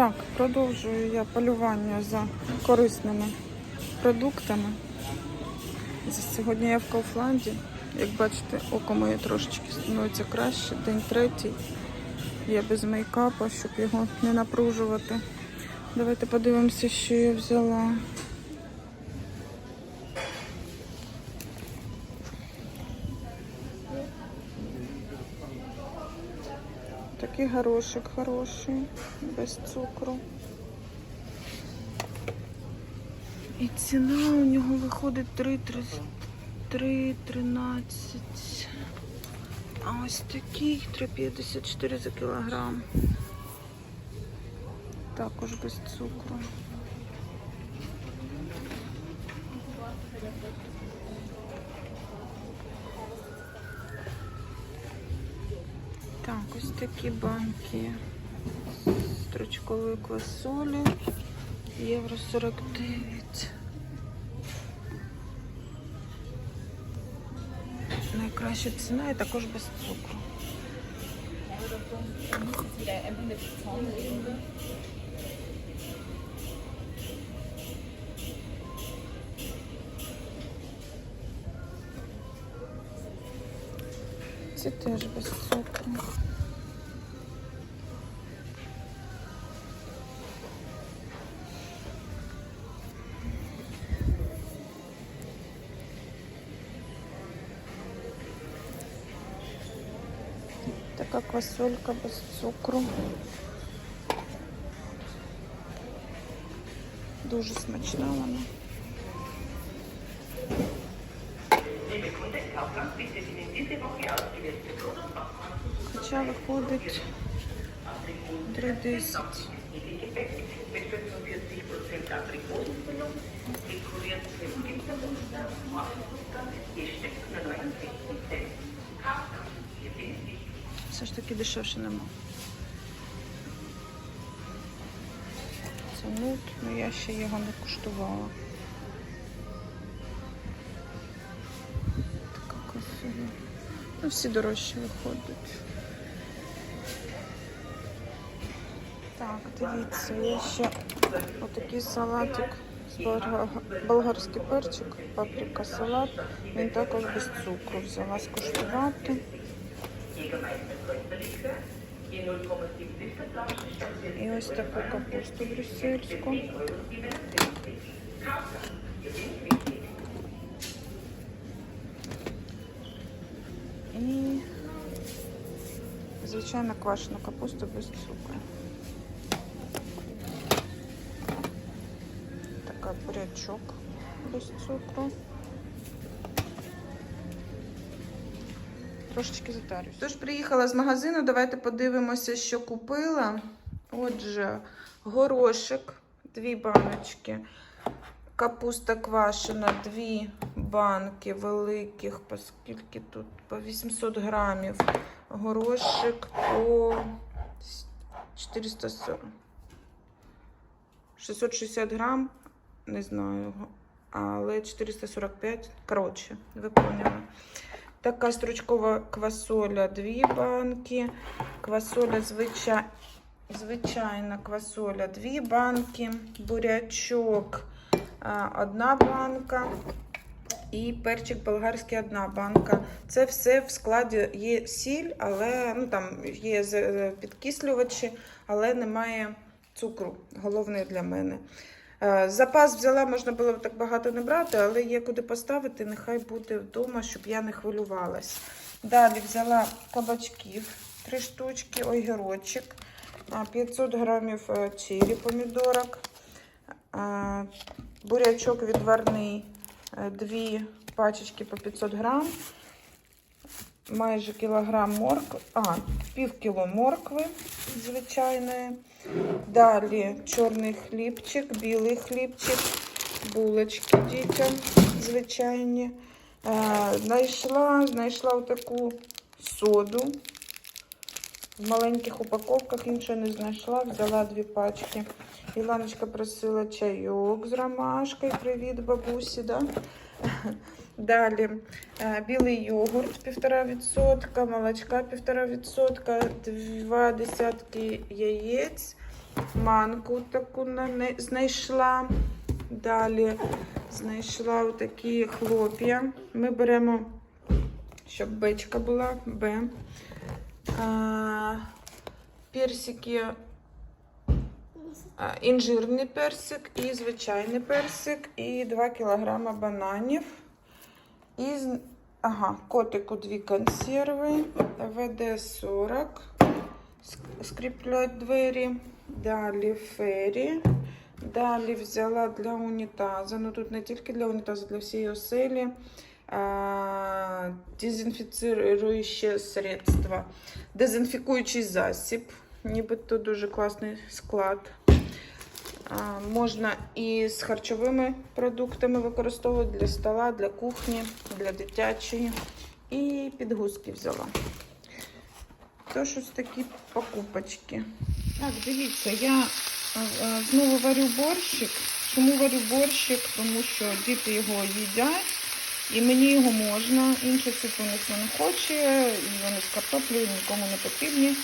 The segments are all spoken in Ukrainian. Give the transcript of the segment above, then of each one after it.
Так, продовжую я полювання за корисними продуктами. Сьогодні я в Кауфланді. Як бачите, око моє трошечки становиться краще. День третій. Я без мейкапа, щоб його не напружувати. Давайте подивимося, що я взяла. Такий горошок хороший, без цукру. І ціна у нього виходить 3,13. А ось такий 3,54 за кілограм. Також без цукру. Так, ось такі банки стручкової квасолі. Євро 49. Найкраща ціна і також без цукру. Ці теж без цукру. Така квасолька без цукру. Дуже смачна вона. Hier bin ich. Все ж таки дешевше нема. Це нут, але я ще його не куштувала. Всі дорожчі виходять. Так, дивіться, є ще отакий салатик з болгарський перчик, паприка салат. Він також без цукру. Взяла скуштувати. Jägermeister Kräuterlikör, je 0,7 Liter Flasche, І ось таку капусту брюссельську. І звичайно квашену капусту без цукру. Така бурячок без цукру. Трошечки затарюсь. Тож приїхала з магазину, давайте подивимося, що купила. Отже, горошек, дві баночки. Капуста квашена, дві банки великих, по скільки тут? По 800 грамів. Горошик по 440. 660 грам, не знаю, але 445. Коротше, ви поняли. Така стручкова квасоля, дві банки. Квасоля звичай... звичайна квасоля, дві банки. Бурячок. Одна банка і перчик болгарський одна банка. Це все в складі є сіль, але ну там є з- підкислювачі, але немає цукру. Головне для мене. Е, Запас взяла, можна було так багато не брати, але є куди поставити, нехай буде вдома, щоб я не хвилювалась. Далі взяла кабачків, три штучки, огірочок, 500 грамів е, чилі помідорок, бурячок відварний, е, дві пачечки по 500 грам, майже кілограм моркви, а, пів кіло моркви звичайної. Далі чорний хлібчик, білий хлібчик, булочки дітям звичайні. Е, знайшла, знайшла отаку соду. В маленьких упаковках іншої не знайшла, взяла дві пачки. Іланочка просила чайок з ромашкою. Привіт, бабусі. Да? Далі е, білий йогурт 1,5%, молочка 1,5%, два десятки яєць манку таку знайшла. Далі знайшла отакі хлоп'я. Ми беремо, щоб бечка була, Б. Персики, інжирний персик і звичайний персик, і 2 кг бананів. І, ага, котику дві консерви, ВД-40, ск- скріплять двері. Далі фері. Далі взяла для унітазу. Ну тут не тільки для унітазу, для всієї оселі. А, дезінфіцируюче средство. Дезінфікуючий засіб. Нібито дуже класний склад. Можна і з харчовими продуктами використовувати для стола, для кухні, для дитячої. І підгузки взяла. Тож ось такі покупочки. Так, дивіться, я знову варю борщик. Чому варю борщик? Тому що діти його їдять, і мені його можна. Інший суп у них не хоче, і вони з картоплею нікому не потрібні.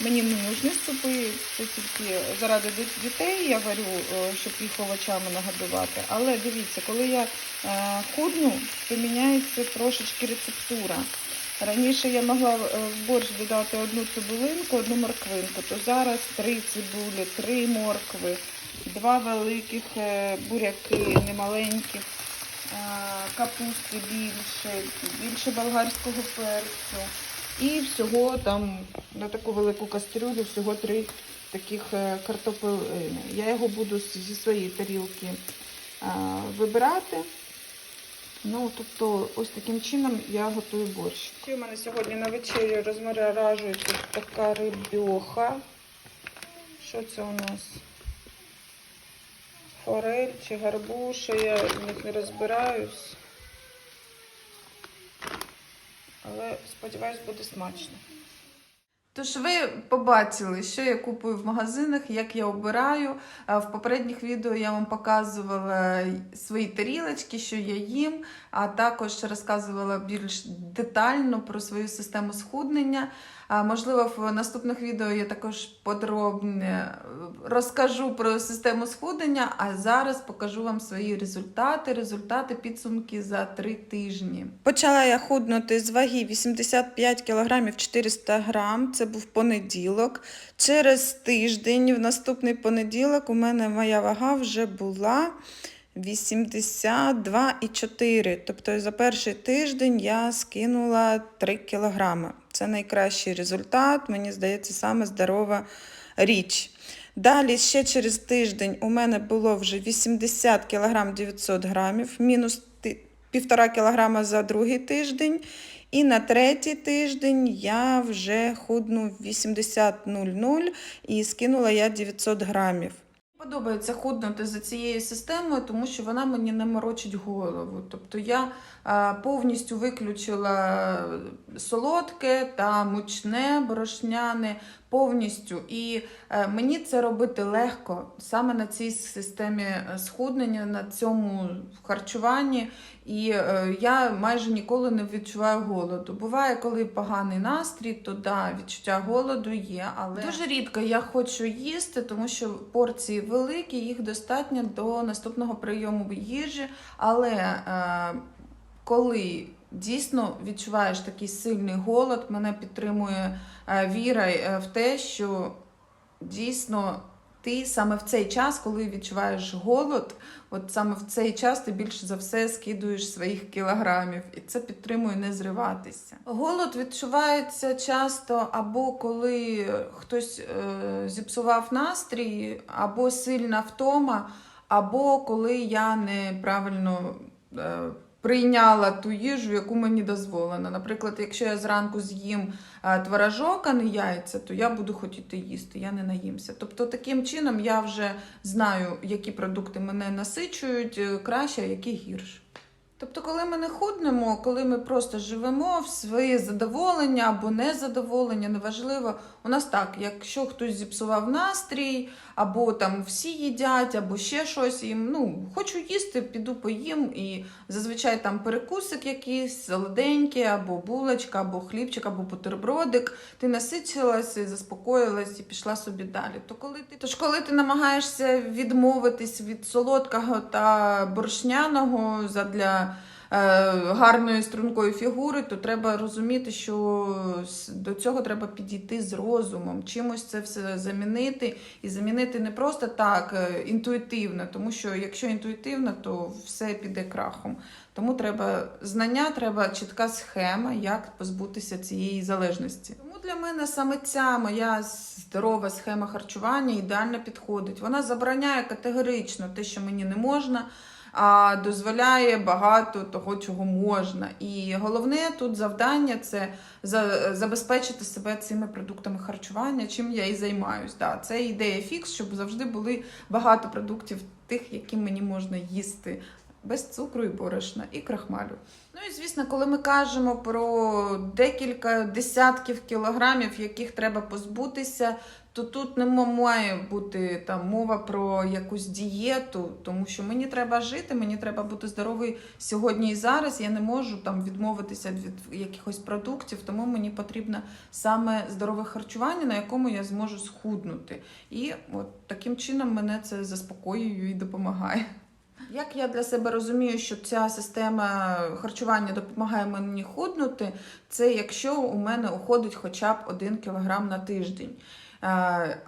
Мені не нужні супи, це тільки заради дітей я варю, е, щоб їх овочами нагодувати. Але дивіться, коли я е, худну, то міняється трошечки рецептура. Раніше я могла е, в борщ додати одну цибулинку, одну морквинку, то зараз три цибулі, три моркви, два великих е, буряки, немаленьких, е, капусти більше, більше болгарського перцю. І всього там на таку велику кастрюлю всього три таких е, картоплини. Я його буду зі своєї тарілки е, вибирати. Ну, тобто, ось таким чином я готую борщ. У мене сьогодні на вечерю розморажується така рибьоха. Що це у нас? Форель чи гарбуша, я в них не розбираюсь. Але сподіваюсь, буде смачно. Тож ви побачили, що я купую в магазинах, як я обираю. Е, В попередніх відео я вам показувала свої тарілочки, що я їм, а також розказувала більш детально про свою систему схуднення. Можливо, в наступних відео я також подробно розкажу про систему схуднення, а зараз покажу вам свої результати, результати підсумки за три тижні. Почала я худнути з ваги 85 кг 400 грам. Це був понеділок. Через тиждень, в наступний понеділок, у мене моя вага вже була 82,4. Тобто за перший тиждень я скинула 3 кілограми. Це найкращий результат, мені здається, саме здорова річ. Далі ще через тиждень у мене було вже 80 кг 900 грамів, мінус 1,5 кг за другий тиждень. І на третій тиждень я вже худну 80,00 і скинула я 900 грамів. Подобається худнути за цією системою, тому що вона мені не морочить голову. Тобто я повністю виключила солодке та мучне, борошняне повністю. І е, мені це робити легко саме на цій системі е, схуднення, на цьому харчуванні. І е, я майже ніколи не відчуваю голоду. Буває, коли поганий настрій, то да, відчуття голоду є, але дуже рідко я хочу їсти, тому що порції великі, їх достатньо до наступного прийому їжі. Але коли дійсно відчуваєш такий сильний голод, мене підтримує е, віра е, в те, що дійсно ти саме в цей час, коли відчуваєш голод, от саме в цей час ти більше за все скидуєш своїх кілограмів, і це підтримує не зриватися. Голод відчувається часто або коли хтось е, зіпсував настрій, або сильна втома, або коли я неправильно. Прийняла ту їжу, яку мені дозволено. Наприклад, якщо я зранку з'їм е, творожок, а не яйця, то я буду хотіти їсти, я не наїмся. Тобто, таким чином я вже знаю, які продукти мене насичують е, краще, а які гірше. Тобто, коли ми не худнемо, коли ми просто живемо в своє задоволення або незадоволення, неважливо. У нас так, якщо хтось зіпсував настрій, або там всі їдять, або ще щось їм. Ну, хочу їсти, піду поїм. І зазвичай там перекусик якийсь, солоденький, або булочка, або хлібчик, або бутербродик. Ти насичилася, заспокоїлась і пішла собі далі. То коли ти тож, коли ти намагаєшся відмовитись від солодкого та боршняного задля гарної стрункої фігури, то треба розуміти, що до цього треба підійти з розумом, чимось це все замінити і замінити не просто так е, інтуїтивно, тому що якщо інтуїтивно, то все піде крахом. Тому треба знання, треба чітка схема, як позбутися цієї залежності. Тому для мене саме ця моя здорова схема харчування ідеально підходить. Вона забороняє категорично те, що мені не можна, дозволяє багато того, чого можна. І головне тут завдання це забезпечити себе цими продуктами харчування, чим я і займаюсь. Да, це ідея фікс, щоб завжди були багато продуктів тих, які мені можна їсти. Без цукру і борошна, і крахмалю. Ну і звісно, коли ми кажемо про декілька десятків кілограмів, яких треба позбутися, то тут не має бути там мова про якусь дієту, тому що мені треба жити, мені треба бути здоровий сьогодні і зараз. Я не можу там відмовитися від якихось продуктів, тому мені потрібно саме здорове харчування, на якому я зможу схуднути. І от таким чином мене це заспокоює і допомагає. Як я для себе розумію, що ця система харчування допомагає мені худнути, це якщо у мене уходить хоча б 1 кг на тиждень е,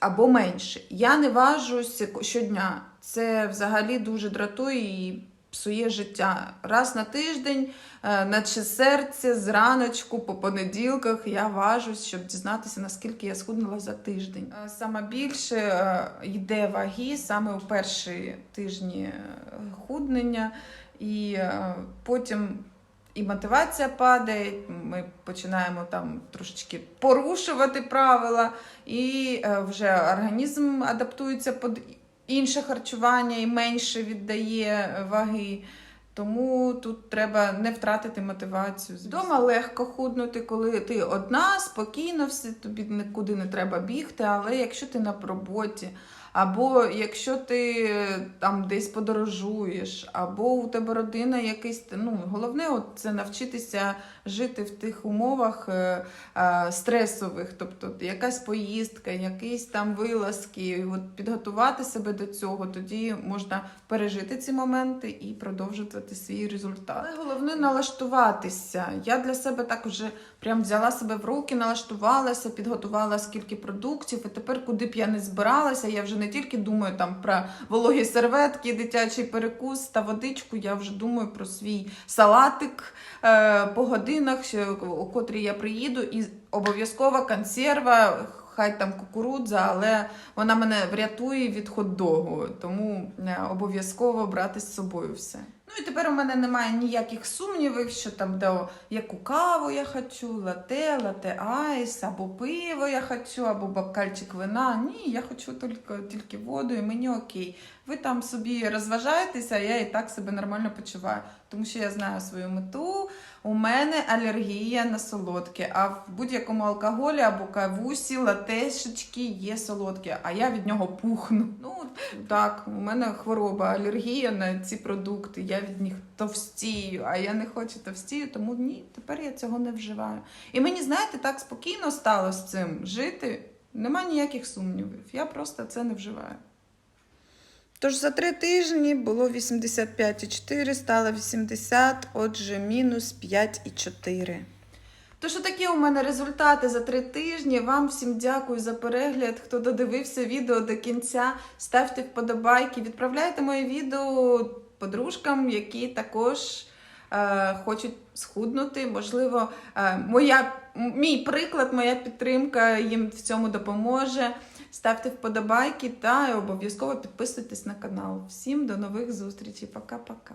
або менше. Я не важусь щодня. Це взагалі дуже дратує і псує життя. Раз на тиждень, е, наче серце, зраночку, по понеділках я важусь, щоб дізнатися, наскільки я схуднула за тиждень. Е, Саме більше е, йде ваги саме у перші тижні худнення, і потім. І мотивація падає, ми починаємо там трошечки порушувати правила, і вже організм адаптується під інше харчування і менше віддає е, ваги. Тому тут треба не втратити мотивацію. Вдома легко худнути, коли ти одна, спокійно, все, тобі нікуди не треба бігти. Але якщо ти на роботі, або якщо ти е, там десь подорожуєш, або у тебе родина якийсь, ну головне, от це навчитися жити в тих умовах е, е, стресових, тобто якась поїздка, якісь там вилазки, от підготувати себе до цього, тоді можна пережити ці моменти і продовжувати свій результат. Але головне налаштуватися. Я для себе так вже прям взяла себе в руки, налаштувалася, підготувала скільки продуктів, і тепер куди б я не збиралася, я вже не тільки думаю там про вологі серветки, дитячий перекус та водичку, я вже думаю про свій салатик по годинах, у котрі я приїду, і обов'язкова консерва. Хай там кукурудза, але вона мене врятує від хот-догу, тому е, обов'язково брати з собою все. Ну і тепер у мене немає ніяких сумнівів, що там до яку каву я хочу, лате, лате айс, або пиво я хочу, або бокальчик вина. Ні, я хочу тільки, тільки воду, і мені окей. Ви там собі розважаєтеся, а я і так себе нормально почуваю, тому що я знаю свою мету. У мене алергія на солодке, а в будь-якому алкоголі або кавусі, латешечки є солодке, а я від нього пухну. Ну так, у мене хвороба, алергія на ці продукти. Я від них товстію, а я не хочу товстію, тому ні, тепер я цього не вживаю. І мені, знаєте, так спокійно стало з цим жити. Нема ніяких сумнівів. Я просто це не вживаю. Тож за три тижні було 85,4, стало 80, отже, мінус 5,4. Тож такі у мене результати за три тижні. Вам всім дякую за перегляд. Хто додивився відео до кінця, ставте вподобайки, відправляйте моє відео подружкам, які також е, хочуть схуднути. Можливо, е, моя, мій приклад, моя підтримка їм в цьому допоможе. Ставте вподобайки та обов'язково підписуйтесь на канал. Всім до нових зустрічей. Пока-пока.